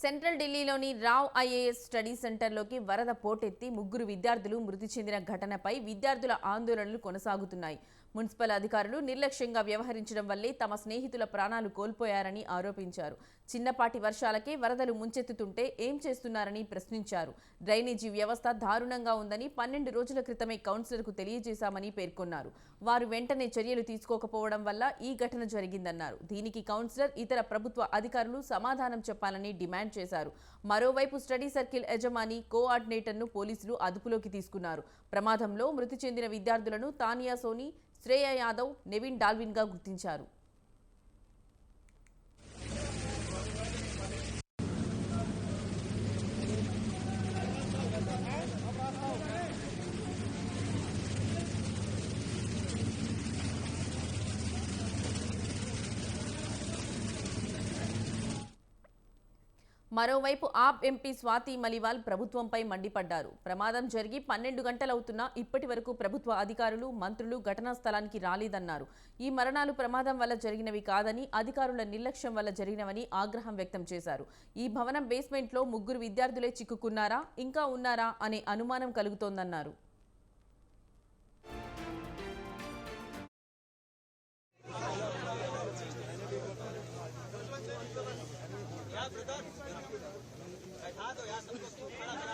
Central ఢిల్లీలోని Rao IAS study సెంటర్లోకి వరద పోటెత్తి ముగ్గురు విద్యార్థులు మృతి చెందిన ఘటనపై విద్యార్థుల ఆందోళనలు కొనసాగుతున్నాయి. మున్సిపల్ అధికారులు నిర్లక్ష్యంగా వ్యవహరించడం వల్లే తమ స్నేహితుల ప్రాణాలు కోల్పోయారని ఆరోపించారు. చిన్నపాటి వర్షాలకే వరదలు ముంచెత్తుతుంటే ఏం చేస్తున్నారని ప్రశ్నించారు. డ్రైనేజీ వ్యవస్థ దారుణంగా ఉందని పన్నెండు రోజుల క్రితమే కౌన్సిలర్కు తెలియజేశామని పేర్కొన్నారు. వారు వెంటనే చర్యలు తీసుకోకపోవడం వల్ల ఈ ఘటన జరిగిందన్నారు. దీనికి కౌన్సిలర్ ఇతర ప్రభుత్వ అధికారులు సమాధానం చెప్పాలని డిమాండ్ చేశారు. మరోవైపు స్టడీ సర్కిల్ యజమాని కోఆర్డినేటర్ను పోలీసులు అదుపులోకి తీసుకున్నారు. ప్రమాదంలో మృతి చెందిన విద్యార్థులను తానియా సోని శ్రేయ యాదవ్ నెవిన్ డాల్విన్గా గుర్తించారు. మరోవైపు ఆప్ ఎంపీ స్వాతి మలివాల్ ప్రభుత్వంపై మండిపడ్డారు. ప్రమాదం జరిగి పన్నెండు గంటలవుతున్నా ఇప్పటి వరకు ప్రభుత్వ అధికారులు మంత్రులు ఘటనా స్థలానికి రాలేదన్నారు. ఈ మరణాలు ప్రమాదం వల్ల జరిగినవి కాదని అధికారుల నిర్లక్ష్యం వల్ల జరిగినవని ఆగ్రహం వ్యక్తం చేశారు. ఈ భవనం బేస్మెంట్లో ముగ్గురు విద్యార్థులే చిక్కుకున్నారా ఇంకా ఉన్నారా అనే అనుమానం కలుగుతోందన్నారు. बैठा दो यार सबको